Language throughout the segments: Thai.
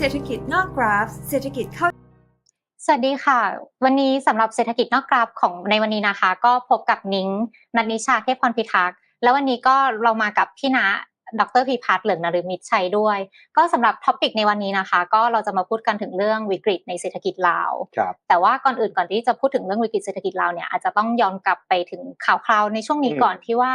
เศรษฐกิจนอกกราฟ เศรษฐกิจเข้า สวัสดีค่ะ วันนี้สำหรับเศรษฐกิจนอกกราฟของในวันนี้นะคะ ก็พบกับนิ้งนันนิชาเทพพรพิทักษ์แล้ววันนี้ก็เรามากับพี่ณะดรพิพัฒน์เหลืองนฤมิตชัยด้วย ก็สำหรับท็อปิกในวันนี้นะคะ ก็เราจะมาพูดกันถึงเรื่องวิกฤตในเศรษฐกิจลาวครับแต่ว่าก่อนอื่นก่อนที่จะพูดถึงเรื่องวิกฤตเศรษฐกิจลาวเนี่ยอาจจะต้องย้อนกลับไปถึงข่าวคราวในช่วงนี้อืมก่อนที่ว่า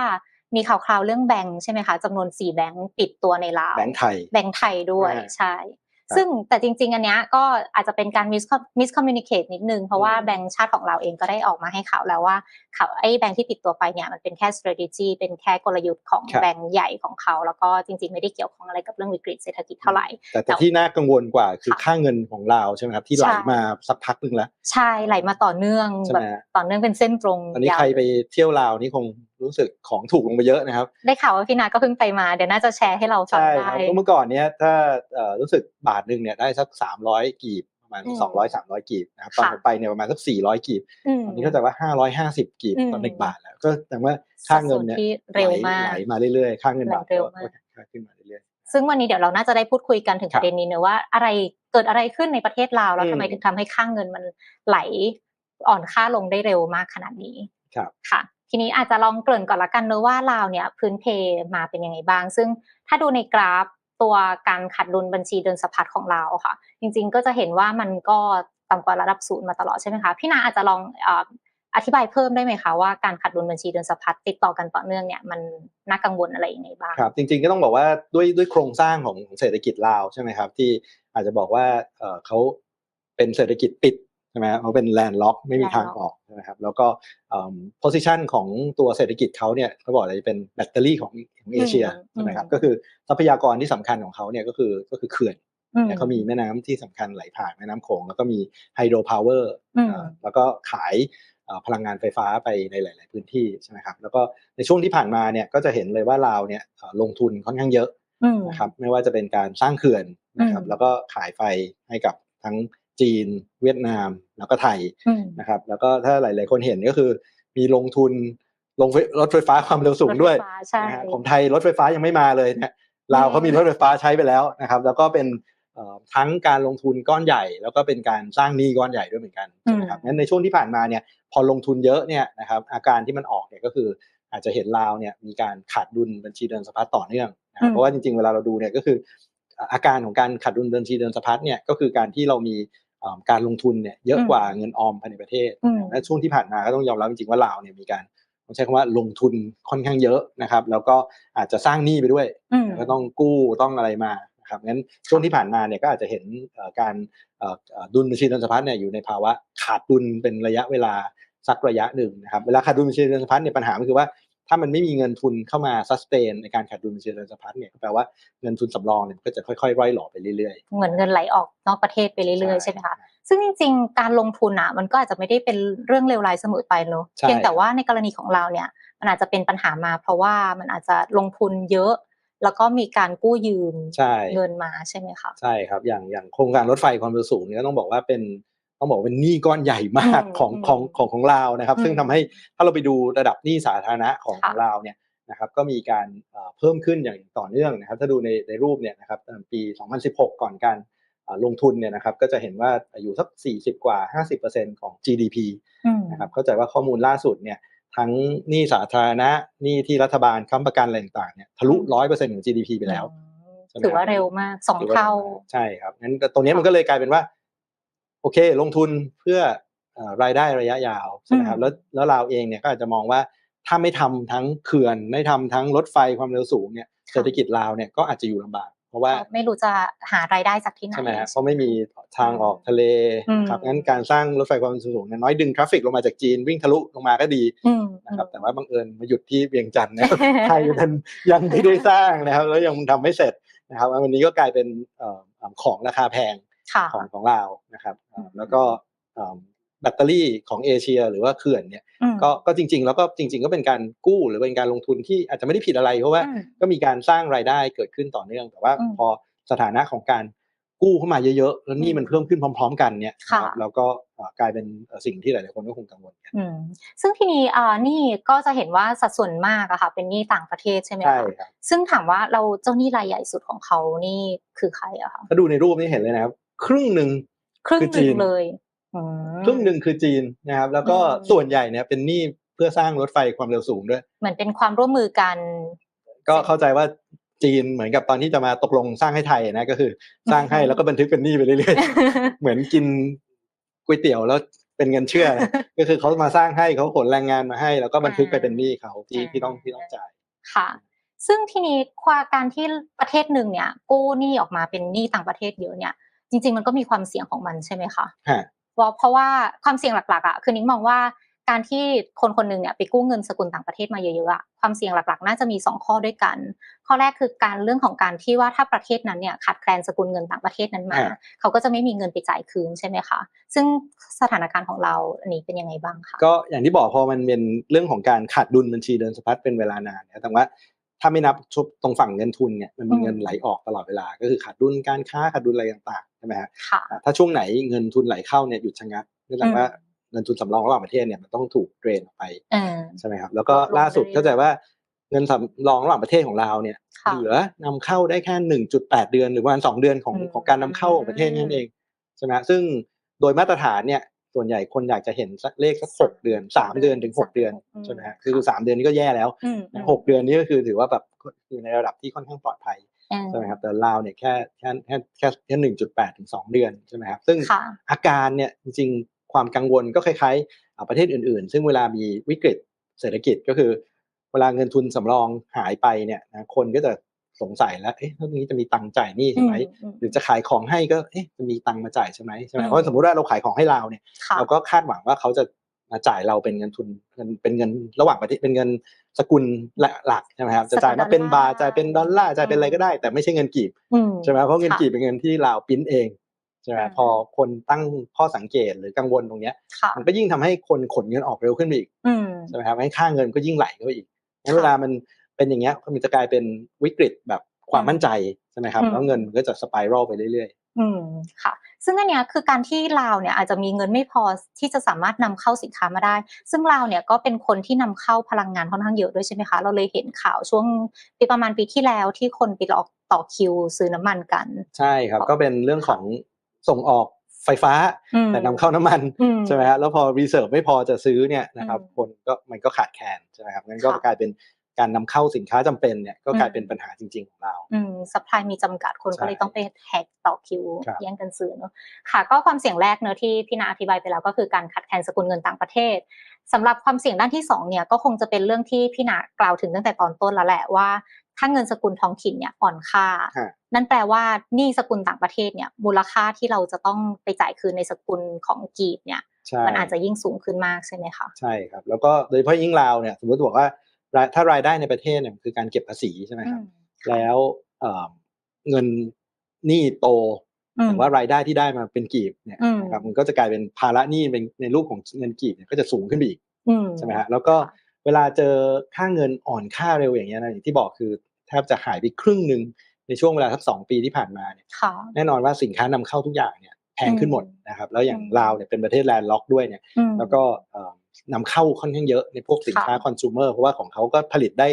มีข่าวคราวเรื่องแบงค์ใช่ไหมคะจำนวนสี่แบงค์ปิดตัวในลาวแบงค์ไทยแบงค์ไทยด้วยอ่าใช่ครับ ซึ่งแต่จริง ๆ อันเนี้ยก็อาจจะเป็นการ mis- miscommunicate นิดนึง เพราะว่าอืมแบงค์ชาติของเราเองก็ได้ออกมาให้ข่าวแล้วว่าข่าวไอ้แบงค์ที่ติดตัวไปเนี่ยมันเป็นแค่ strategy เป็นแค่กลยุทธ์ของครับแบงค์ใหญ่ของเขา แล้วก็จริง ๆ ไม่ได้เกี่ยวข้องอะไรกับเรื่องวิกฤตเศรษฐกิจเท่าไหร่ แต่แต่ที่น่ากังวลกว่าคือค่ะค่าเงินของเราใช่ไหมครับที่ไหลใช่มาสักพักหนึ่งแล้ว ใช่ไหลมาต่อเนื่องใช่แบไหมบฮะต่อเนื่องเป็นเส้นตรงตอนนี้ยาวใครไปเที่ยวลาวนี่คง รู้สึกของถูกลงไปเยอะนะครับ ได้ข่าวว่าพี่นาก็เพิ่งไปมาเดี๋ยวน่าจะแชร์ให้เราฟังใช่คได้รับเมื่อก่อนเนี้ยถ้าเอ่อรู้สึกบาทหนึ่งเนี่ยได้สักสามร้อยกีบประมาณอืมสองร้อยสามร้อยกีบนะครับตอนค่ะผมไปเนี่ยประมาณสักสี่ร้อยกีบอืมตอนนี้ก็จะว่าห้าร้อยห้าสิบกีบอืมต่อหนึ่งบาทแล้วก็แสดงว่าค่าเงินเนี่ยสัดส่วนที่เร็วมากไหลมาเรื่อยๆค่าเงินบาทไหลเร็วก็มากก็ขึ้นมาเรื่อยซึ่งวันนี้เดี๋ยวเราน่าจะได้พูดคุยกันถึงคปรับระเด็นนี้เนอะว่าอะไรเกิดอะไรขึ้นในประเทศลาวแล้วอืมทำไมถึงทำให้ค่าเงินมันไหลอ่อนค่าลงได้เร็วมากขนาดนี้ๆครับค่ะ ทีนี้อาจจะลองเกริ่นก่อนละกันเนอะว่าลาวเนี่ยพื้นเพมาเป็นยังไงบ้าง ซึ่งถ้าดูในกราฟตัวการขาดดุลบัญชีเดินสะพัดของลาวค่ะ จริงๆก็จะเห็นว่ามันก็ต่ำกว่าระดับศูนย์มาตลอดใช่ไหมคะพี่นาอาจจะลองอธิบายเพิ่มได้ไหมคะว่าการขาดดุลบัญชีเดินสะพัดติดต่อกันต่อเนื่องเนี่ยมันน่ากังวลอะไรยังไงบ้างครับจริงๆก็ต้องบอกว่าด้วยด้วยโครงสร้างของเศรษฐกิจลาวใช่ไหมครับที่อาจจะบอกว่าเอ่อเขาเป็นเศรษฐกิจปิด ใช่ไหมเขาเป็นแลนด์ล็อกไม่มีทาง landlock ออกใช่ไหมครับแล้วก็โพสิชันของตัวเศรษฐกิจเขาเนี่ยเขาบอกเลยเป็นแบตเตอรี่ของของเอเชียอืมใช่ไหมครับอืมก็คือทรัพยากรที่สำคัญของเขาเนี่ยก็คือก็คือเขื่อนอืมเนี่ยเขามีแม่น้ำที่สำคัญไหลผ่านแม่น้ำโขงแล้วก็มีไฮโดรพาวเวอร์อืมแล้วก็ขายเอ่อพลังงานไฟฟ้าไปในหลาย ๆ พื้นที่ใช่ไหมครับแล้วก็ในช่วงที่ผ่านมาเนี่ยก็จะเห็นเลยว่าลาวเนี่ยเอ่อลงทุนค่อนข้างเยอะอืมนะครับไม่ว่าจะเป็นการสร้างเขื่อนนะครับอืมแล้วก็ขายไฟให้กับทั้ง จีน เวียดนาม แล้วก็ไทยอืมนะครับ แล้วก็ถ้าหลาย ๆ คนเห็นก็คือ มีลงทุนลงไฟรถไฟฟ้าความเร็วสูงด้วยรถไฟฟ้าใช่นะฮะของไทยรถไฟฟ้ายังไม่มาเลยเนี่ยลาวเขามีรถไฟฟ้าใช้ไปแล้วนะครับ แล้วก็เป็นเอ่อทั้งการลงทุนก้อนใหญ่ แล้วก็เป็นการสร้างหนี้ก้อนใหญ่ด้วยเหมือนกันใช่ไหมครับงั้นในช่วงที่ผ่านมาเนี่ยพอลงทุนเยอะเนี่ยนะครับอาการที่มันออกเนี่ยก็คืออาจจะเห็นลาวเนี่ยมีการขาดดุลบัญชีเดินสะพัดต่อเนื่องนะครับเพราะว่าจริงๆเวลาเราดูเนี่ยก็คืออ่าอาการของการขาดดุลบัญชีเดินสะพัดเนี่ยก็คือการที่เรามีเอ่อ การลงทุนเนี่ยเยอะกว่าเงินออมภายในประเทศอืมและช่วงที่ผ่านมาก็ต้องยอมรับจริงๆว่าลาวเนี่ยมีการต้องใช้คำว่าลงทุนค่อนข้างเยอะนะครับ แล้วก็อาจจะสร้างหนี้ไปด้วยอืมก็ต้องกู้ต้องอะไรมานะครับงั้นช่วงที่ผ่านมาเนี่ยก็อาจจะเห็นเอ่อการเอ่อเอ่อดุลบัญชีเดินสะพัดเนี่ยอยู่ในภาวะขาดดุลเป็นระยะเวลาสักระยะหนึ่งนะครับเวลาขาดดุลบัญชีเดินสะพัดเนี่ยปัญหาก็คือว่า ถ้ามันไม่มีเงินทุนเข้ามาซัสเตนในการขาดดุลบัญชีเดินสะพัดเนี่ยก็แปลว่าเงินทุนสำรองเนี่ยมันก็จะค่อยๆร่อยหล่อไปเรื่อยๆ เหมือนเงินไหลออกนอกประเทศไปเรื่อยๆใช่ใช่ไหมคะซึ่งจริงๆ การลงทุนอะมันก็อาจจะไม่ได้เป็นเรื่องเลวร้ายเสมอไปเนอะใช่เพียงแต่ว่าในกรณีของเราเนี่ยมันอาจจะเป็นปัญหามาเพราะว่ามันอาจจะลงทุนเยอะแล้วก็มีการกู้ยืมใช่เงินมาใช่ไหมคะใช่ครับอย่างอย่างโครงการรถไฟความเร็วสูงเนี่ยก็ต้องบอกว่าเป็น ต้องบอกว่าเป็นหนี้ก้อนใหญ่มากอืมของอืมของของของลาวนะครับอืมซึ่งทำให้ถ้าเราไปดูระดับหนี้สาธารณะของค่ะของลาวเนี่ยนะครับก็มีการเอ่อเพิ่มขึ้นอย่างต่อเนื่องนะครับ ถ้าดูในในรูปเนี่ยนะครับตั้งแต่ปี 2016 ก่อนการเอ่อลงทุนเนี่ยนะครับก็จะเห็นว่าอยู่สัก 40 กว่า 50%ของ GDP อืมนะครับเข้าใจว่าข้อมูลล่าสุดเนี่ยทั้งหนี้สาธารณะหนี้ที่รัฐบาลค้ำประกันอะไรต่างๆเนี่ยทะลุ 100%ของ GDP ไปแล้วใช่ไหมถือว่าครับเร็วมากสองหรือว่เท่าใช่ครับงั้นตรงนี้มันก็เลยกลายเป็นว่า โอเค ลงทุนเพื่อเอ่อรายได้ระยะยาวใช่ไหมครับอืมแล้วแล้วเราเองเนี่ยก็อาจจะมองว่าถ้าไม่ทำทั้งเขื่อนไม่ทำทั้งรถไฟความเร็วสูงเนี่ยเศรษฐกิจลาวเนี่ยก็อาจจะอยู่ลำบาก เพราะว่าไม่รู้จะหารายได้จากที่ไหนใช่ไหมฮะเพราะไม่มีทางออกทะเลอืมครับงั้นการสร้างรถไฟความเร็วสูงเนี่ยน้อยดึงทราฟฟิกลงมาจากจีนวิ่งทะลุลงมาก็ดีอืมนะครับแต่ว่าบังเอิญมาหยุดที่เวียงจันทร์นะครับไทยยังยังไม่ได้สร้างนะครับแล้วยังทำไม่เสร็จนะครับวันนี้ก็กลายเป็นเอ่อของราคาแพงค่ะ ของของเรานะครับเอ่อแล้วก็เอ่อแบตเตอรี่ของเอเชียหรือว่าเขื่อนเนี่ยอืมก็ก็จริง ๆ แล้วก็จริง ๆ ก็เป็นการกู้หรือเป็นการลงทุนที่อาจจะไม่ได้ผิดอะไรเพราะว่าอืมก็มีการสร้างรายได้เกิดขึ้นต่อเนื่อง แต่ว่าอืมพอสถานะของการกู้เข้ามาเยอะๆ แล้วหนี่มันเพิ่มขึ้นพร้อม ๆ กันเนี่ยค่ะนะครับแล้วก็เอ่อกลายเป็นเอ่อสิ่งที่หลายๆคนก็คงกังวลกันอืมซึ่งทีนี้อ่านี่ก็จะเห็นว่าสัดส่วนมากอะค่ะ เป็นหนี้ต่างประเทศใช่ไหมใช่คะครับซึ่งถามว่าเราเจ้าหนี้รายใหญ่สุดของเขานี่คือใครอะคะถ้าดูในรูปนี้เห็นเลยนะครับ ครึ่งหนึ่งครึ่งคือหจีนึ่งนเลยอืมครึ่งหนึ่งคือจีนนะครับ แล้วก็อืมส่วนใหญ่เนี่ยเป็นหนี้เพื่อสร้างรถไฟความเร็วสูงด้วย เหมือนเป็นความร่วมมือกัน ก็เข้าใจว่าจีนเหมือนกับตอนที่จะมาตกลงสร้างให้ไทยนะก็คือ สร้างให้แล้วก็บันทึกเป็นหนี้ไปเรื่อยๆเหมือนกินก๋วยเตี๋ยวแล้วเป็นเงินเชื่อนะก็คือเขามาสร้างให้เขาขนแรงงานมาให้ แล้วก็บันทึกไปเป็นหนี้เขาที่อ่าที่ต้องที่ต้องจ่ายค่ะ ซึ่งทีนี้ความการที่ประเทศหนึ่งเนี่ยกู้หนี้ออกมาเป็นหนี้ต่างประเทศเยอะเนี่ย จริง ๆ มันก็มีความเสี่ยงของมันใช่ไหมคะฮะว่าเพราะว่าความเสี่ยงหลักๆอะคือนิ้งมองว่าการที่คนคนหนึ่งเนี่ยไปกู้เงินสกุลต่างประเทศมาเยอะๆอะความเสี่ยงหลักๆ น่าจะมีสองข้อด้วยกัน ข้อแรกคือการเรื่องของการที่ว่าถ้าประเทศนั้นเนี่ยขาดแคลนสกุลเงินต่างประเทศนั้นมาอ่าเขาก็จะไม่มีเงินไปจ่ายคืนใช่ไหมคะ ซึ่งสถานการณ์ของเราอันนี้เป็นยังไงบ้างคะก็อย่างที่บอกพอมันเป็นเรื่องของการขาดดุลบัญชีเดินสะพัดเป็นเวลานานเนี่ยแต่ว่าถ้าไม่นับชุบตรงฝั่งเงินทุนเนี่ยมันมีอืมเงินไหลออกตลอดเวลา ก็คือขาดดุลการค้าขาดดุลอะไรต่างๆ ใช่ไหมฮะค่ะอ่าถ้าช่วงไหนเงินทุนไหลเข้าเนี่ยหยุดชะงักเนื่องจากอืมว่าเงินทุนสำรองระหว่างประเทศเนี่ยมันต้องถูกเดรนออกไปเออใช่ไหมครับแล้วก็ลดลงล่าสุดเรื่อยๆเข้าใจว่าเงินสำรองระหว่างประเทศของเราเนี่ยค่ะเหลือนำเข้าได้แค่หนึ่งจุดแปดเดือน หรือประมาณสองเดือนของอืมของการนำเข้าของประเทศนั่นเองใช่ไหมฮะซึ่งโดยมาตรฐานเนี่ยส่วนใหญ่คนอยากจะเห็นสักเลขสักหกเดือนสามเดือนถึงหกเดือนใช่ไหมฮะคือสามเดือนนี้ก็แย่แล้วอืมอืมหกเดือนนี้ก็คือถือว่าแบบอยู่ในระดับที่ค่อนข้างปลอดภัยเออ ใช่ไหมครับแต่ลาวเนี่ยแค่แค่แค่แค่แค่หนึ่งจุดแปดถึงสองเดือนใช่ไหมครับซึ่งค่ะอาการเนี่ยจริงๆความกังวลก็คล้ายๆอ่าประเทศอื่นๆ ซึ่งเวลามีวิกฤตเศรษฐกิจก็คือ เวลาเงินทุนสำรองหายไปเนี่ยนะคนก็จะสงสัยแล้วเอ๊ะแล้วนี้จะมีตังค์จ่ายหนี้ใช่ไหมอืมหรือจะขายของให้ก็เอ๊ะจะมีตังค์มาจ่ายใช่ไหมใช่ไหมอืมเพราะสมมติว่าเราขายของให้ลาวเนี่ยค่ะเราก็คาดหวังว่าเขาจะมา จ่ายเราเป็นเงินทุนเงินเป็นเงินระหว่างประเทศเป็นเงินสกุลหลักใช่ไหมครับจะจ่ายมาเป็นบาทจ่ายเป็นดอลลาร์จ่ายเป็นอะไรก็ได้ แต่ไม่ใช่เงินกีบอืมใช่ไหมเพราะเงินค่ะกีบเป็นเงินที่ลาวปริ้นเองใช่ไหมอ่าพอคนตั้งข้อสังเกตหรือกังวลตรงเนี้ยค่ะมันก็ยิ่งทำให้คนขนเงินออกเร็วขึ้นไปอีกอืมใช่ไหมครับให้ค่าเงินก็ยิ่งไหลเข้าไปอีกงั้นค่ะเวลามันเป็นอย่างเงี้ยมันจะกลายเป็นวิกฤตแบบความอืมมั่นใจใช่ไหมครับอืมแล้วเงินมันก็จะสไปรัลไปเรื่อยอืมค่ะ ซึ่งอันเนี้ยคือการที่ลาวเนี่ยอาจจะมีเงินไม่พอที่จะสามารถนำเข้าสินค้ามาได้ ซึ่งลาวเนี่ยก็เป็นคนที่นำเข้าพลังงานค่อนข้างเยอะด้วยใช่ไหมคะ เราเลยเห็นข่าวช่วงปีประมาณปีที่แล้วที่คนไปรอต่อคิวซื้อน้ำมันกันๆใช่ครับ ก็เป็นเรื่องของส่งออกไฟฟ้าอืมแต่นำเข้าน้ำมันอืมใช่ไหมครับแล้วพอรีเซิร์ฟไม่พอจะซื้อเนี่ยนะครับอืมคนก็มันก็ขาดแคลนใช่ไหมครับงั้นก็ค่ะกลายเป็น การนำเข้าสินค้าจำเป็นเนี่ยก็กลายอืมเป็นปัญหาจริง ๆ ของเราอืมสปายมีจำกัดคนใช่ก็เลยต้องไปแฮกต่อคิวครับแย่งกันซื้อเนอะค่ะ ก็ความเสี่ยงแรกเนอะที่พี่นาอธิบายไปแล้วก็คือการขาดแคลนสกุลเงินต่างประเทศสำหรับความเสี่ยงด้านที่สองเนี่ยก็คงจะเป็นเรื่องที่พี่นากล่าวถึงตั้งแต่ตอนต้นแล้วแหละว่า ถ้าเงินสกุลท้องถิ่นเนี่ยอ่อนค่าฮะนั่นแปลว่าหนี้สกุลต่างประเทศเนี่ยมูลค่าที่เราจะต้องไปจ่ายคืนในสกุลของกีบเนี่ยใช่มันอาจจะยิ่งสูงขึ้นมากใช่ไหมคะใช่ครับแล้วก็โดยเฉพาะยิ่งลาวเนี่ยสมมติบอกว่าราย ถ้ารายได้ในประเทศเนี่ยคือการเก็บภาษีใช่ไหมครับแล้วเอ่อเงินหนี้โตอืมแต่ว่ารายได้ที่ได้มาเป็นกีบเนี่ยอืมนะครับมันก็จะกลายเป็นภาระหนี้เป็นในรูปของเงินกีบเนี่ยก็จะสูงขึ้นไปอีกอืมใช่ไหมฮะแล้วก็เวลาเจอค่าเงินอ่อนค่าเร็วอย่างเงี้ยนะอย่างที่บอกคือแทบจะหายไปครึ่งหนึ่งในช่วงเวลาสักสองปีที่ผ่านมาเนี่ยค่ะแน่นอนว่าสินค้านำเข้าทุกอย่างเนี่ยแพงขึ้นหมดนะครับแล้วอย่างอืมลาวเนี่ยเป็นประเทศแลนด์ล็อกด้วยเนี่ยอืมแล้วก็เอ่อ นำเข้าค่อนข้างเยอะในพวกสินค้าค่ะคอน sumer เพราะว่าของเขาก็ผลิตได้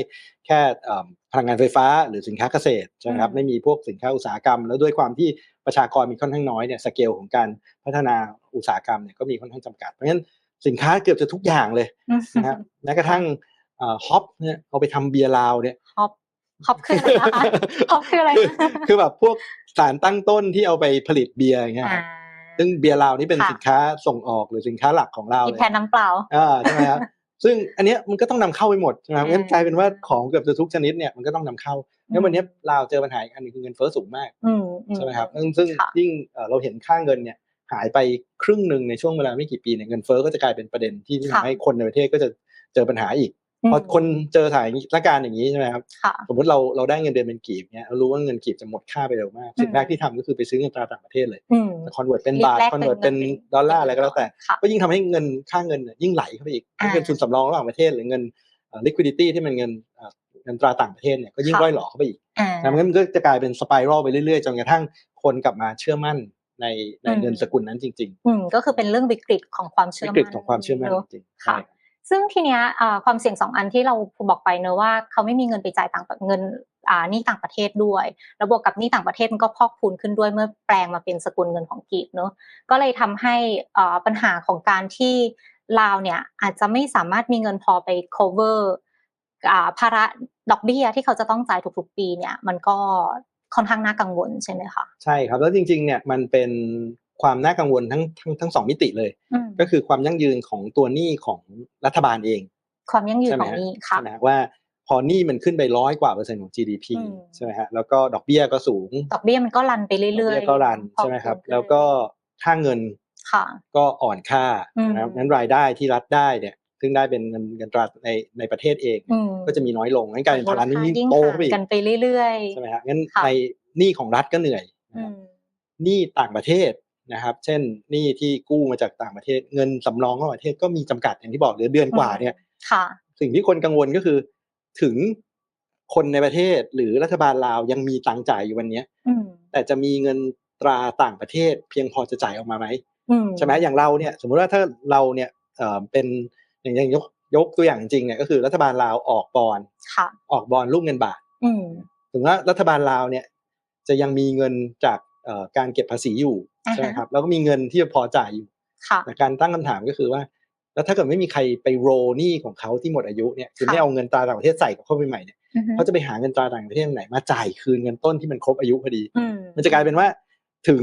แค่เอิ่มพลังงานไฟฟ้าหรือสินค้าเกษตรใช่ไหมครับอืมไม่มีพวกสินค้าอุตสาหกรรม แล้วด้วยความที่ประชากรมีค่อนข้างน้อยเนี่ยสเกลของการพัฒนาอุตสาหกรรมเนี่ยก็มีค่อนข้างจำกัด เพราะฉะนั้นสินค้าเกือบจะทุกอย่างเลยนะฮะแม้กระทั่งฮอปเนี่ยเอาไปทำเบียร์ลาวเนี่ยฮอปฮอปคืออะไรคะฮอปคืออะไรคือคือแบบพวกสารตั้งต้นที่เอาไปผลิตเบียร์อย่างเงี้ยครับอ่า ซึ่งเบียร์ลาวนี่เป็นค่ะสินค้าส่งออกหรือสินค้าหลักของเรากินเลยแทนน้ำเปล่าอ่าใช่ไหมครับซึ่งอันเนี้ยมันก็ต้องนำเข้าไปหมดใช่ไหมครับอืมงั้นกลายเป็นว่าของเกือบจะทุกชนิดเนี่ยมันก็ต้องนำเข้าอืมแล้ววันเนี้ยลาวเจอปัญหาอีกอันหนึงคือเงินเฟ้อสูงมากอืมอืใช่ไหมครับซึ่งซึ่งค่ะยิ่งเอ่อเราเห็นค่าเงินเนี่ยหายไปครึ่งหนึ่งในช่วงเวลาไม่กี่ปีเนี่ยเงินเฟ้อก็จะกลายเป็นประเด็นที่ที่ทำให้คนในประเทศก็จะเจอปัญหาอีก พอคนเจอสถานการณ์อย่างนี้ใช่ไหมครับค่ะสมมติเราเราได้เงินเดือนเป็นกีบเนี่ยเรารู้ว่าเงินกีบจะหมดค่าไปเร็วมากสิ่งอืมแรกที่ทำก็คือไปซื้อเงินตราต่างประเทศเลยอืมคอนเวิร์ตเป็นบาทแลกคอนเวิร์ตเป็นเงินดอลลาร์อะไรก็แล้วแต่ค่ะก็ยิ่งทำให้เงินค่าเงินเนี่ยยิ่งไหลเข้าไปอีกอ่าเงินทุนสำรองระหว่างประเทศหรือเงินเอ่อ liquidity ที่มันเงินเอ่องินตราต่างประเทศเนี่ยก็ยิ่งค่ะร่อยหล่อเข้าไปอีกอ่านะมันก็จะกลายเป็นสไปรัลไปเรื่อยๆจนกระทั่งคนกลับมาเชื่อมั่นในในอืมเงินสกุลนั้นจริงอืมก็คือเป็นเรื่องวิกฤตของความๆเชื่วิอมั่นกฤตของความเชื่อมั่นเนอะจริงๆค่ะใช่ ซึ่งทีเนี้ยความเสี่ยงสองอันที่เราบอกไปเนอะว่าเขาไม่มีเงินไปจ่ายต่างเงินนี้ต่างประเทศด้วย แล้วบวกกับนี้ต่างประเทศมันก็พอกพูนขึ้นด้วยเมื่อแปลงมาเป็นสกุลเงินของกีบเนอะก็เลยทำให้อาปัญหาของการที่ลาวเนี่ยอาจจะไม่สามารถมีเงินพอไป cover ภาระดอกเบี้ยที่เขาจะต้องจ่ายทุกๆปีเนี่ย มันก็ค่อนข้างน่ากังวลใช่ไหมคะใช่ครับแล้วจริงๆเนี่ยมันเป็น ความน่ากังวลทั้งทั้งทั้งสองมิติเลยอืมก็คือความยั่งยืนของตัวหนี้ของรัฐบาลเอง ความยั่งยืนใช่ไหขมองฮะหนี้ค่ะใช่ไหมฮะว่าพอหนี้มันขึ้นไปร้อยกว่าเปอร์เซ็นต์ของ GDP อืมใช่ไหมฮะแล้วก็ดอกเบี้ยก็สูง ดอกเบี้ยมันก็รันไปดอกเรื่อยเบี้ยก็รันใช่ไหมครับพอกพูนขึ้นแล้วก็ค่าเงินค่ะก็อ่อนค่าอืมนะครับนั้นรายได้ที่รัฐได้เนี่ยซึ่งได้เป็นเงินเงินตราในในประเทศเองอืมก็จะมีน้อยลงงั้นการเป็นภาระหนี้ยิ่งยิ่งโตห่าเข้าไปอีกกันไปเรื่อยใช่ไหมฮะงั้นค่ะในหนี้ของรัฐก็เหนื่อยๆนะอืครับมหนี้ต่างประเทศ นะครับ เช่นหนี้ที่กู้มาจากต่างประเทศ เงินสำรองของประเทศก็มีจำกัดอย่างที่บอกเหลือเดือนกว่าเนี่ยค่ะสิ่งที่คนกังวลก็คือถึงคนในประเทศหรือรัฐบาลลาวยังมีตังค์จ่ายอยู่วันเนี้ยอืมแต่จะมีเงินตราต่างประเทศ เพียงพอจะจ่ายออกมาไหมอืมใช่ไหมอย่างเราเนี่ย สมมุติว่าถ้าเราเนี่ยเอ่อเป็นอย่างอย่างยกยกตัวอย่างจริงเนี่ยก็คือรัฐบาลลาวออกบอลค่ะออกบอลรูปเงินบาทอืมถึงว่ารัฐบาลลาวเนี่ย จะยังมีเงินจากเอ่อ การเก็บภาษีอยู่อ่าฮะใช่ไหมครับแล้วก็มีเงินที่จะพอจ่ายอยู่ค่ะแต่การตั้งคำถามก็คือว่า แล้วถ้าเกิดไม่มีใครไปโรลหนี้ของเขาที่หมดอายุเนี่ยคือค่ะไม่เอาเงินตราต่างประเทศใส่เข้าไปใหม่เนี่ยอือฮึเขาจะไปหาเงินตราต่างประเทศไหนมาจ่ายคืนเงินต้นที่มันครบอายุพอดีอืมมันจะกลายเป็นว่าถึง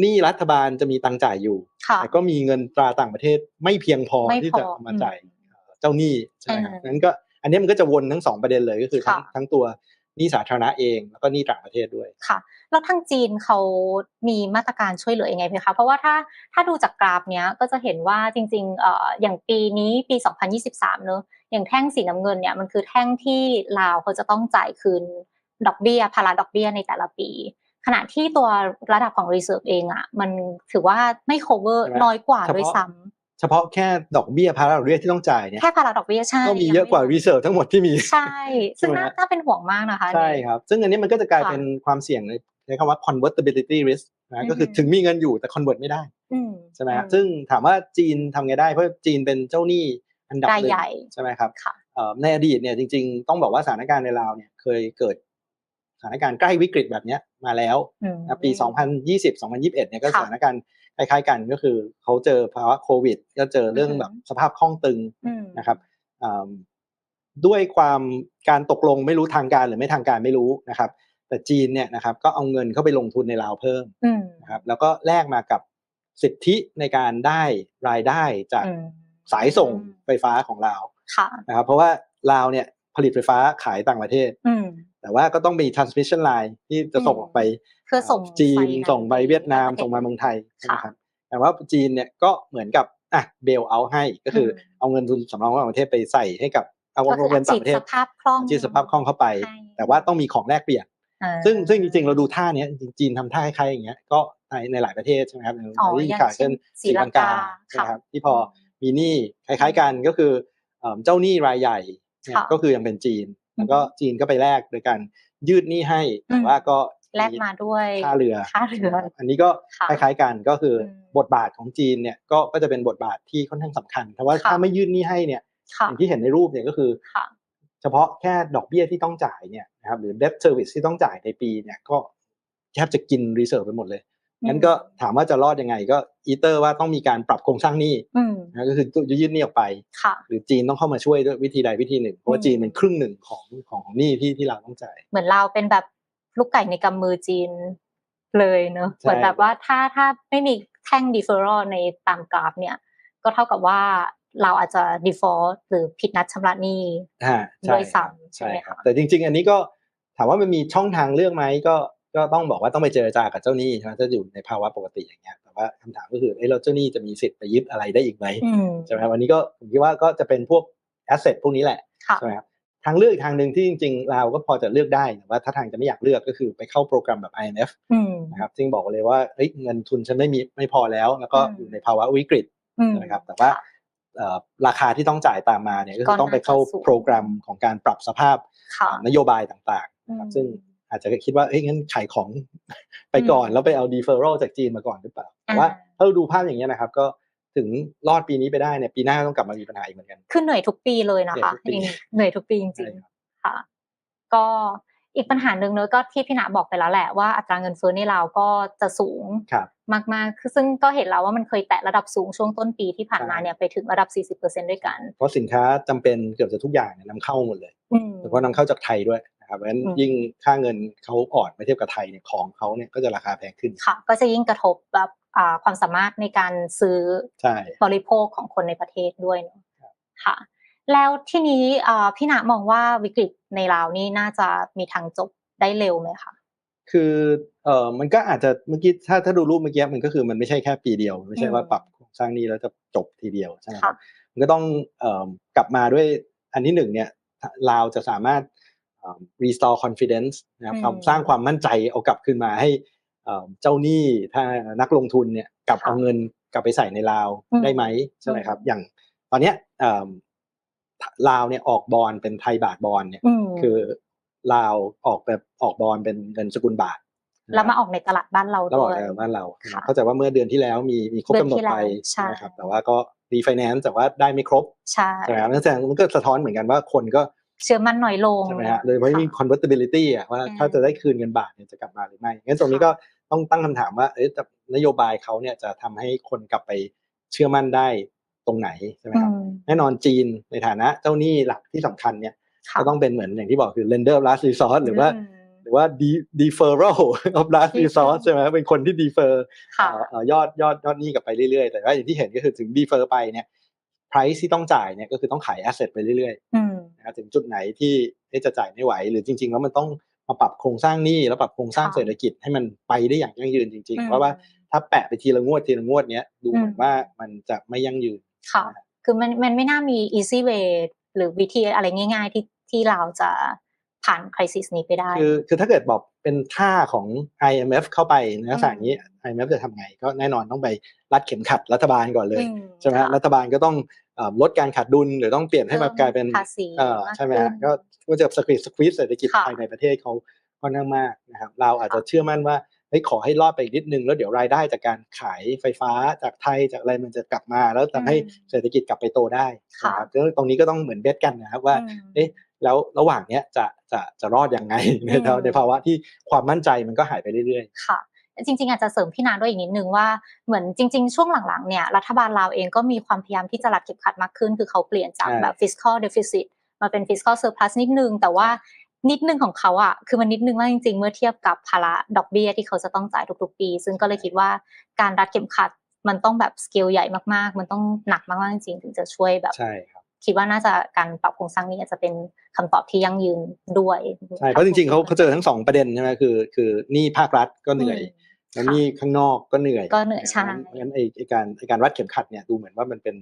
หนี้รัฐบาลจะมีตังค์จ่ายอยู่ค่ะแต่ก็มีเงินตราต่างประเทศไม่เพียงพอไม่ที่พอจะเอามาจ่ายอืมเจ้าหนี้ใช่ไหมครับอ่านั้นก็อันนี้มันก็จะวนทั้งสองประเด็นเลยก็คือทั้งค่ะทั้งตัว หนี้สาธารณะเองแล้วก็หนี้ต่างประเทศด้วยค่ะ แล้วทางจีนเขามีมาตรการช่วยเหลือยังไงไหมคะเพราะว่าถ้าถ้าดูจากกราฟเนี้ยก็จะเห็นว่าจริงๆเอ่ออย่างปีนี้ปี 2023เนอะอย่างแท่งสีน้ำเงินเนี่ยมันคือแท่งที่ลาวเขาจะต้องจ่ายคืนดอกเบี้ยภาระดอกเบี้ยในแต่ละปี ขณะที่ตัวระดับของ Reserve เองอะมันถือว่าไม่ cover ใช่ไหมน้อยกว่าเฉพาะด้วยซ้ำ เฉพาะแค่ดอกเบี้ยภาระดอกเบี้ยที่ต้องจ่ายเนี่ยแค่ภาระดอกเบี้ยใช่ก็มีเยอะกว่างไม่รีเซิร์ฟทั้งหมดที่มีใช่ซึ่งใช่ไหมน่าฮะน่าเป็นห่วงมากนะคะใช่อันนี้ครับ ซึ่งอันนี้มันก็จะกลายค่ะเป็นความเสี่ยงในในคำว่า convertibility risk นะก็คืออืมถึงมีเงินอยู่แต่ convert ไม่ได้อืมใช่ไหมฮะอืซึ่งถามว่าจีนทำไงได้เพราะจีนเป็นเจ้าหนี้อันดับรายหนึ่งใหญ่ใช่ไหมครับค่ะเอ่อในอดีตเนี่ยจริง ๆ ต้องบอกว่าสถานการณ์ในลาวเนี่ยเคยเกิดสถานการณ์ใกล้วิกฤตแบบเนี้ยมาแล้วอืมนะปี 2020 2021 เนี่ยก็ค่ะสถานการณ์ คล้ายๆกันก็คือเขาเจอภาวะโควิด ก็เจอเรื่องอือหือแบบสภาพคล่องตึงอืมนะครับอ่าด้วยความการตกลงไม่รู้ทางการหรือไม่ทางการไม่รู้นะครับ แต่จีนเนี่ยนะครับก็เอาเงินเข้าไปลงทุนในลาวเพิ่มอืมนะครับแล้วก็แลกมากับสิทธิในการได้รายได้จากอืมสายส่งไฟฟ้าของลาวค่ะนะครับเพราะว่าลาวเนี่ยผลิตไฟฟ้าขายต่างประเทศอืม แต่ว่าก็ต้องมี transmission line ที่จะส่งอืมออกไปเพื่อส่งจีนไฟนั้นส่งไปเวียดนามประทศส่งมาเมืองไทยใช่ไหมค่ะครับแต่ว่าจีนเนี่ยก็เหมือนกับอะเบลเอาให้ก็คืออมเอาเงินทุนสำรองระหว่างประเทศไปใส่ให้กับเอาก็คือเงินต่างประเทศสภาพคล่องจีนสภาพคล่องเข้าไปให้แต่ว่าต้องมีของแลกเปลี่ยนอ่าซึ่งซึ่งจริงๆ เราดูท่าเนี้ยจริงๆจีนทำท่าคล้ายๆอย่างเงี้ยก็ในในหลายประเทศใช่ไหมครับอย่างอ๋อที่อย่างข่าวเช่เช่นนศรีศรีลัลังงกากาใช่ไหมค่ะครับที่พอมีหนี้คล้ายๆกันก็คือเอิ่มเจ้าหนี้รายใหญ่เนี่ยค่ะก็คือยังเป็นจีน แล้วก็อือฮึจีนก็ไปแลกโดยการยืดหนี้ให้แต่อืมว่าก็แลกมาด้วยค่าเรือค่าเรือ อันนี้ก็ค่ะคล้ายๆกันก็คืออมบทบาทของจีนเนี่ยก็ก็จะเป็นบทบาทที่ค่อนข้างสำคัญ แต่ว่าค่ะถ้าไม่ยื่นหนี้ให้เนี่ยค่ะอย่างที่เห็นในรูปเนี่ยก็คือค่ะเฉพาะแค่ดอกเบี้ยที่ต้องจ่ายเนี่ยนะครับหรือ debt service ที่ต้องจ่ายในปีเนี่ยก็แทบจะกิน reserve ไปหมดเลย งั้นก็ถามว่าจะรอดยังไง ก็อีเตอร์ว่าต้องมีการปรับโครงสร้างหนี้อืมนะก็คือจะยื่นหนี้ออกไปค่ะหรือจีนต้องเข้ามาช่วยด้วยวิธีใดวิธีหนึ่ง เพราะว่าอืมจีนเป็นครึ่งหนึ่งของของหนี้ที่ที่เราต้องจ่าย เหมือนเราเป็นแบบลูกไก่ในกำมือจีนเลยเนอะใช่เหมือนแบบว่าถ้าถ้าไม่มีแท่ง deferral ในตามกราฟเนี่ย ก็เท่ากับว่าเราอาจจะ default หรือผิดนัดชำระหนี้อ่าใช่ด้วยครับซ้ำใช่ใช่ไหมครับคะแต่จริง ๆ อันนี้ก็ถามว่ามันมีช่องทางเลือกไหมก็ ก็ต้องบอกว่าต้องไปเจรจากับเจ้าหนี้ใช่ไหมถ้าอยู่ในภาวะปกติอย่างเงี้ยแต่ว่าคำถามก็คือเอ้เราเจ้าหนี้จะมีสิทธิ์ไปยึดอะไรได้อีกไหมอืมใช่ไหมครับวันนี้ก็ผมคิดว่าก็จะเป็นพวกแอสเซทพวกนี้แหละค่ะใช่ไหมครับทางเลือกอีกทางหนึ่งที่จริงๆ เราก็พอจะเลือกได้แต่ว่าถ้าทางจะไม่อยากเลือกก็คือไปเข้าโปรแกรมแบบ IMF อืมนะครับซึ่งบอกเลยว่าเฮ้ยเงินทุนฉันไม่มีไม่พอแล้ว แล้วก็อืมอยู่ในภาวะวิกฤตอืมนะครับแต่ว่าเอ่อราคาที่ต้องจ่ายตามมาเนี่ยก็ก็คือต้องไปเข้าน่าจะสูงโปรแกรมของการปรับสภาพค่ะนโยบายต่างๆนะครับอืมซึ่ง อาจจะคิดว่าเอ้ยงั้นขายของไปก่อนอืมแล้วไปเอา deferral จากจีนมาก่อนหรือเปล่าแต่ว่าอ่าถ้าเราดูภาพอย่างเงี้ยนะครับ ก็ถึงรอดปีนี้ไปได้เนี่ยปีหน้าก็ต้องกลับมามีปัญหาอีกเหมือนกันคือเหนื่อยทุกปีเลยนะคะเหนื่อยทุกปีจริงๆเหนื่อยทุกปีจใช่ริงครับๆค่ะ ก็อีกปัญหาหนึ่งเนอะก็ที่พี่ณบอกไปแล้วแหละว่าอัตราเงินเฟ้อในเราวก็จะสูงครับมากๆคือซึ่งก็เห็นแล้วว่ามันเคยแตะระดับสูงช่วงต้นปีที่ผ่านมาใช่เนี่ยไปถึงระดับ 40%ด้วยกัน เพราะสินค้าจำเป็นเกือบจะทุกอย่างเนี่ยนำเข้าหมดเลยอืมโดยเฉพาะนำเข้าจากไทยด้วย นะครับเพราะฉะนั้นอืมยิ่งค่าเงินเขาอ่อนเมื่อเทียบกับไทยเนี่ยของเขาเนี่ยก็จะราคาแพงขึ้นค่ะ ก็จะยิ่งกระทบแบบอ่าความสามารถในการซื้อใช่บริโภคของคนในประเทศด้วยเนอะค่ะ แล้วที่นี้อ่าพี่ณมองว่าวิกฤตในลาวนี่น่าจะมีทางจบได้เร็วไหมคะคือเอ่อมันก็อาจจะเมื่อกี้ถ้าถ้าดูรูปเมื่อกี้มันก็คือมันไม่ใช่แค่ปีเดียว ไม่ใช่ว่าอืมปรับโครงสร้างหนี้แล้วจะจบทีเดียวใช่ไหมคค่ะรับมันก็ต้องเอ่อกลับมาด้วยอันที่หนึ่งเนี่ยลาวจะสามารถเอ่อ restore confidence นะครับอืมความสร้างความมั่นใจเอากลับคืนมาให้เอ่อเจ้าหนี้ถ้านักลงทุนเนี่ยกลับค่ะเอาเงินกลับไปใส่ในลาวอืมได้ไหมใช่ไหมครับอืมอย่างตอนเนี้ยเอิ่มลาวเนี่ยออกบอลเป็นไทยบาทบอลเนี่ยอืมคือลาวออกแบบออกบอลเป็นเงินสกุลบาท แล้วมาออกในตลาดบ้านเราแล้วบด้อกวยในบ้านเราค่ะเข้าใจว่าเมื่อเดือนที่แล้วมีมีครบเดือนกำหนดที่แล้วไปใช่นะครับแต่ว่าก็รีไฟแนนซ์แต่ว่าได้ไม่ครบใช่ใช่ไหมครับนั่นแสดงมันก็สะท้อนเหมือนกันว่าคนก็ เชื่อมั่นน้อยลงใช่ไหมฮะโดยเฉพาะยิ่งค่ะ convertibility อะว่าอืมถ้าจะได้คืนเงินบาทเนี่ยจะกลับมาหรือไม่งั้นตรงนี้ก็ต้องตั้งคำถามว่าเอ๊ะแต่นโยบายเขาเนี่ยจะทำให้คนกลับไปเชื่อมั่นได้ตรงไหนใช่ไหมครับอืมแน่นอนจีนในฐานะเจ้าหนี้หลักที่สำคัญเนี่ยค่ะก็ต้องเป็นเหมือนอย่างที่บอกคือ lender of last resort หรือว่าอืมหรือว่า de- deferral of last resort ใช่ไหมเป็นคนที่ defer ค่ะเอ่อเอ่อยอดยอดยอดหนี้กลับไปเรื่อยๆ แต่ว่าอย่างที่เห็นก็คือถึง defer ไปเนี่ย price ที่ต้องจ่ายเนี่ยก็คือต้องขาย asset ไปเรื่อยอืมๆ นะครับถึงจุดไหนที่เอ๊ะจะจ่ายไม่ไหว หรือจริง ๆ แล้วมันต้องมาปรับโครงสร้างหนี้แล้วปรับโครงสร้างค่ะเศรษฐกิจให้มันไปได้อย่างยั่งยืนจริงอืๆมเพราะว่าถ้าแปะไปทีละงวดทีละงวดเนี้ยดูเหมือนอืมว่ามันจะไม่ยั่งยืนค่ะ คือมันมันไม่น่ามี easy way หรือวิธีอะไรง่าย ๆ ที่ที่เราจะผ่านคริสิสนี้ไปได้ คือคือถ้าเกิดบอก เป็นท่าของ IMF เข้าไปในลักษณะอย่างนี้ IMF จะทำไง ก็แน่นอนต้องไปรัดเข็มขัดรัฐบาลก่อนเลยอืมใช่ไหมฮะค่ะรัฐบาลก็ต้องเอ่อลดการขาดดุลหรือต้องเปลี่ยนให้มันกลายเป็นภาษีเอ่อมากใช่ไหมขึ้ฮะนก็ก็จะสควีสควีสเศรษฐกิจค่ะภายในประเทศเขาค่อนข้างมากนะครับเราอาจจะเชื่อมั่นว่าเฮ้ยขอให้รอดไปอีกนิดนึง แล้วเดี๋ยวรายได้จากการขายไฟฟ้าจากไทยจากอะไรมันจะกลับมา แล้วทำให้อืมเศรษฐกิจกลับไปโตได้ค่ะนะครับก็ตรงนี้ก็ต้องเหมือนเบสกันนะครับว่าอืมเอ๊ะ แล้วระหว่างเนี้ยจะจะจะรอดยังไงในอืมในภาวะที่ความมั่นใจมันก็หายไปเรื่อยค่ะจริงๆอาจจะเสริมพี่นาด้วยอีกนิดนึงว่าเหมือนจริง ๆ ช่วงหลังๆเนี่ยรัฐบาลลาวเองก็มีความพยายามที่จะรัดเข็มขัดมากขึ้น คือเขาเปลี่ยนจากใช่แบบ fiscal deficit มาเป็น fiscal surplus นิดนึง แต่ว่านิดนึงของเขาอะคือมันนิดนึงมากจริง ๆ เมื่อเทียบกับภาระดอกเบี้ยที่เขาจะต้องจ่ายทุกๆปี ซึ่งก็เลยคิดว่าการรัดเข็มขัดมันต้องแบบสเกลใหญ่มากๆ มันต้องหนักมากๆจริงๆถึงจะช่วยแบบๆใช่ ครับคิดว่าน่าจะการปรับโครงสร้างนี้อาจจะเป็นคำตอบที่ยั่งยืนด้วยใช่เพราะจริงๆเขาเขาเจอทั้งสองประเด็นใช่ไหมคือ คือหนี้ภาครัฐก็เหนื่อยแล้วค่ะหนี้ข้างนอกก็เหนื่อยก็เหนื่อยใช่เพราะฉะนั้นไอ้ไอ้การไอ้การรัดเข็มขัดเนี่ยดูเหมือนว่ามันเป็น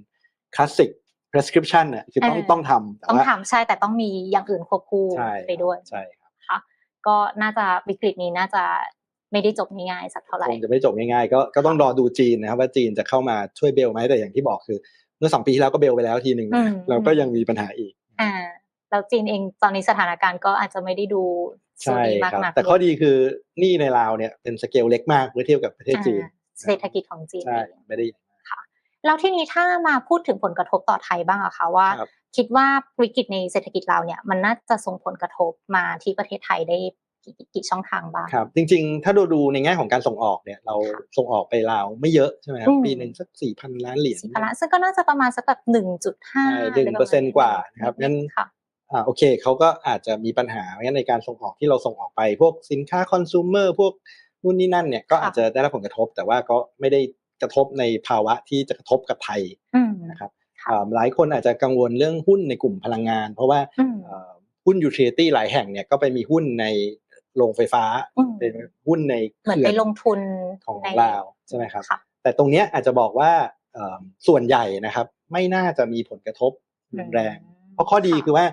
คลาสสิก prescription เนี่ยคือต้องเออต้องทำแต่ต้องว่าทำใช่แต่ต้องมีอย่างอื่นควบคู่ใช่ไปด้วยใช่ครับค่ะก็น่าจะวิกฤตนี้น่าจะไม่ได้จบง่ายๆสักเท่าไหร่คงจะไม่จบง่ายๆก็ก็ต้องรอดูจีนนะครับว่าจีนจะเข้ามาช่วยเบลไหมแต่อย่างที่บอกคือเมื่อสองปีที่แล้วก็เบลไปแล้วทีหนึ่งอืนะมเราก็ยังมีปัญหาอีกอ่าแล้วจีนเองตอนนี้สถานการณ์ก็อาจจะไม่ได้ดูสู้ใช่ดีมากครับนักแต่ข้อดีคือหนี้ในลาวเนี่ยเป็นสเกลเล็กมากเมื่อเทียบกับประเทศจีนอ่าเศรษฐกิจของจีนใช่เองไม่ได้แล้วที่นี้ถ้ามาพูดถึงผลกระทบต่อไทยบ้างอะคะว่าครับคิดว่าวิกฤตในเศรษฐกิจเราเนี่ยมันน่าจะส่งผลกระทบมาที่ประเทศไทยได้ กี่กี่ช่องทางบ้างครับ จริง ๆ ถ้าดูดูในแง่ของการส่งออกเนี่ย เราส่งออกไปลาวไม่เยอะใช่ไหมครัอืบมปีหนึ่งสักสี่พันล้านเหรียญสิบล้านซึ่งก็น่าจะประมาณสักแบบหนึ่งจุดห้าใช่1%กว่านะครับงั้นค่ะอ่าโอเคเขาก็อาจจะมีปัญหางั้นในการส่งออกที่เราส่งออกไป พวกสินค้าคอน sumer พวกนู่นนี่นั่นเนี่ยก็ค่ะอาจจะได้รับผลกระทบ แต่ว่าก็ไม่ได้กระทบในภาวะที่จะกระทบกับไทยอืมนะครับค่ะอ่าหลายคนอาจจะกังวลเรื่องหุ้นในกลุ่มพลังงาน เพราะว่าอืมเอ่อหุ้นยูทิลิตี้หลายแห่งเนี่ยก็ไปมีหุ้นใน โรงไฟฟ้าอืมเป็นหุ้นในเหมือนเขื่ไปอนลงทุนของในลาวใช่ไหมครับค่ะแต่ตรงเนี้ยอาจจะบอกว่าเอ่อส่วนใหญ่นะครับ ไม่น่าจะมีผลกระทบรุนแรง เพราะข้อดีคือว่า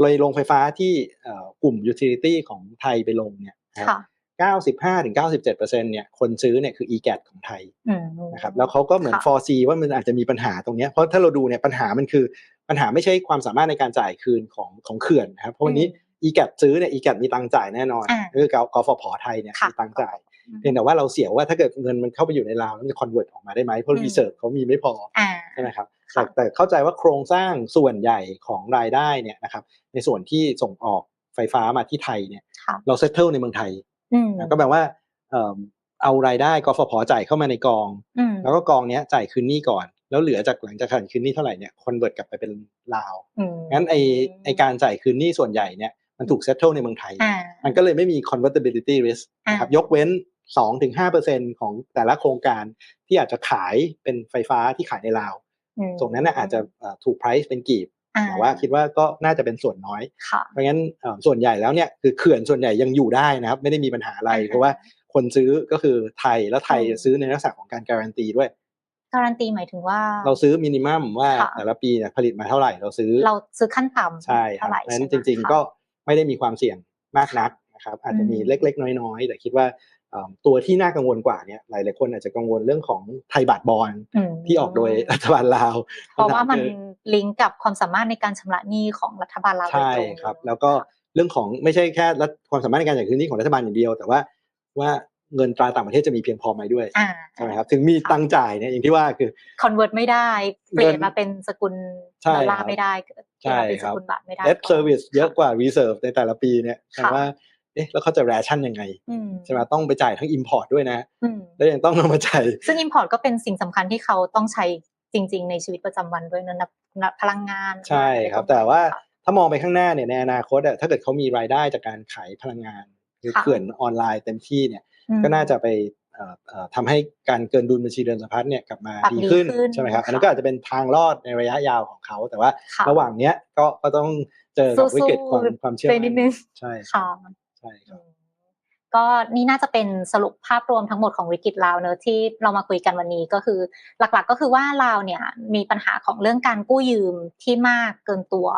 เลยโรงไฟฟ้าที่เอ่อกลุ่มยูทิลิตี้ของไทยไปลงเนี่ยนะครับค่ะ95-97%เนี่ยคนซื้อเนี่ยคือ e-gat ของไทยอืมนะครับแล้วเขาก็เหมือนค่ะ foresee ว่ามันอาจจะมีปัญหาตรงเนี้ยเพราะถ้าเราดูเนี่ยปัญหามันคือปัญหาไม่ใช่ความสามารถในการจ่ายคืนของของเขื่อนนะครับเพราะวันนี้ e-gat ซื้อเนี่ย e-gat มีตังค์จ่ายแน่นอนอ่าคือกกฟผไทยเนี่ยค่ะมีตังค์จ่ายเพียงแต่ว่าเราเสียว่าถ้าเกิดเงินมันเข้าไปอยู่ในลาวแล้วมันจะ convert ออกมาได้ไหมเพราะอืม reserve เขามีไม่พออ่าใช่ไหมครับแต่ค่ะแต่เข้าใจว่าโครงสร้างส่วนใหญ่ของรายได้เนี่ยนะครับในส่วนที่ส่งออกไฟฟ้ามาที่ไทยเนี่ยค่ะเรา settle ในเมืองไทยอืมก็แปลว่าเอิ่มเอารายได้กฟผจ่ายเข้ามาในกองอืมแล้วก็กองเนี้ยจ่ายคืนหนี้ก่อน แล้วเหลือจากหลังจากจ่ายคืนหนี้เท่าไหร่เนี่ยคอนเวิร์ตกลับไปเป็นลาวอืมงั้นไอไอการจ่ายคืนหนี้ส่วนใหญ่เนี่ย มันถูก settle ในเมืองไทยอ่ามันก็เลยไม่มี convertibility risk อ่านนะครับยกเว้น 2-5%ของแต่ละโครงการที่อาจจะขายเป็นไฟฟ้าที่ขายในลาวอืมส่วนนั้นน่ะอาจจะเอ่อถูก price เป็นกีบอ่แต่ว่าคิดว่าก็น่าจะเป็นส่วนน้อยค่ะเพราะงั้นเอ่อส่วนใหญ่แล้วเนี่ยคือเขื่อนส่วนใหญ่ยังอยู่ได้นะครับ ไม่ได้มีปัญหาอะไรอ่าเพราะว่าคนซื้อก็คือไทยแล้วไทยอืมซื้อในลักษณะของการการันตีด้วย การันตีหมายถึงว่า เราซื้อมินิมัมว่าค่ะแต่ละปีเนี่ยผลิตมาเท่าไหร่เราซื้อ เราซื้อขั้นต่ำใช่ครัเท่าบไหร่นั้นใช่จไหมริงคะๆก็ ไม่ได้มีความเสี่ยงมากนักนะครับอาจจะมีอืมเล็ก ๆ น้อย ๆ แต่คิดว่าเอ่อตัวที่น่ากังวลกว่าเนี่ยหลายๆคนอาจจะกังวลเรื่องของไทยบาทบอลอืมที่ออกโดยรัฐบาลลาว เพราะว่ามันคือลิงก์กับความสามารถในการชำระหนี้ของรัฐบาลลาวโดยใช่ตรงครับ แล้วก็เรื่องของไม่ใช่แค่รัฐความสามารถในการจ่ายคืนหนี้ของรัฐบาลอย่างเดียว แต่ว่าว่า เงินตราต่างประเทศจะมีเพียงพอไหมด้วยอ่าใช่ไหมครับถึงมีตังค์จ่ายเนี่ยอย่างที่ว่าคือคอนเวิร์ตไม่ได้เปลี่ยนมาเป็นสกุลใช่ดอลลาครัร์บไม่ได้เปลี่ยนมาเป็นใช่ครัสบกุลบาทไม่ได้ debt service เยอะกว่า reserve ในแต่ละปีเนี่ยแปลค่ะว่าเอ๊ะแล้วเขาจะ ration ยังไงอืมใช่ไหมต้องไปจ่ายทั้ง import ด้วยนะอืมแล้วยังต้องเอามาจ่ายซึ่ง import ก็เป็นสิ่งสำคัญที่เขาต้องใช้จริง ๆ ในชีวิตประจำวันด้วยนะนะนะพลังงานใช่ครับอะไพกนี้แต่ว่าค่ะถ้ามองไปข้างหน้าเนี่ยในอนาคตอะถ้าเกิดเขามีรายได้จากการขายพลังงานหรือค่ะเขื่อนออนไลน์เต็มที่เนี่ยอืม ก็น่าจะไปเอ่อเอ่อทำให้การเกินดุลบัญชีเดินสะพัดเนี่ยกลับมาปรับดีดีขึ้นขึ้นใช่ไหมครับค่ะอันนั้นก็อาจจะเป็นทางรอดในระยะยาวของเขาแต่ว่าค่ะระหว่างเนี้ยก็ก็ต้องเจอกับวิกฤตความสู้ๆความเชื่อไปมั่นิดนึงใช่ค่ะใช่ครับก็นี่น่าจะเป็นสรุปภาพรวมทั้งหมดของวิกฤตลาวเนอะที่เรามาคุยกันวันนี้ก็คือ หลักๆก็คือว่าลาวเนี่ยมีปัญหาของเรื่องการกู้ยืมที่มากเกินตัว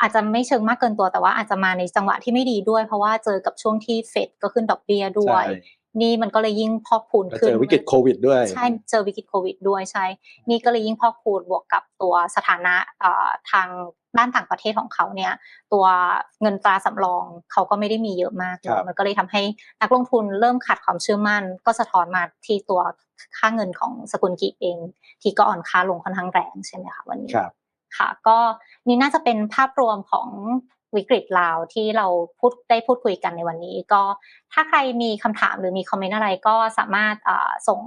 อาจจะไม่เชิงมากเกินตัวแต่ว่าอาจจะมาในจังหวะที่ไม่ดีด้วย เพราะว่าเจอกับช่วงที่เฟดก็ขึ้นดอกเบี้ยด้วยใช่ นี่มันก็เลยยิ่งพอกพูนแล้วขึ้นเจอวิกฤตโควิดด้วย ใช่เจอวิกฤตโควิดด้วยใช่ นี่ก็เลยยิ่งพอกพูนบวกกับตัวสถานะเอ่อทางด้านต่างประเทศของเขาเนี่ย ตัวเงินตราสำรองเขาก็ไม่ได้มีเยอะมากครับเนอะมันก็เลยทำให้นักลงทุนเริ่มขาดความเชื่อมั่น ก็สะท้อนมาที่ตัวค่าเงินของสกุลกิกเอง ที่ก็อ่อนค่าลงค่อนข้างแรงใช่ไหมคะวันนี้ครับค่ะ ก็นี่น่าจะเป็นภาพรวมของ วิกฤตลาวที่เราพูดได้พูดคุยกันในวันนี้ ก็ถ้าใครมีคำถามหรือมีคอมเมนต์อะไรก็สามารถเอ่อส่ง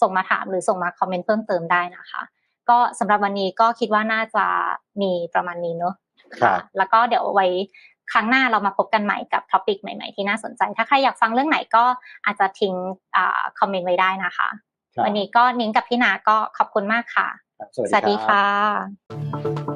ส่งมาถามหรือส่งมาคอมเมนต์เพิ่มเติมได้นะคะ ก็สำหรับวันนี้ก็คิดว่าน่าจะมีประมาณนี้เนอะครับแล้วก็เดี๋ยวไว้ครั้งหน้าเรามาพบกันใหม่กับท็อปิกใหม่ ๆ ที่น่าสนใจ ถ้าใครอยากฟังเรื่องไหนก็อาจจะทิ้งคอมเมนต์ไว้ได้นะคะครับวันนี้ก็นิ้งกับพี่นาก็ขอบคุณมากค่ะครับสวัสดีรับค่ะ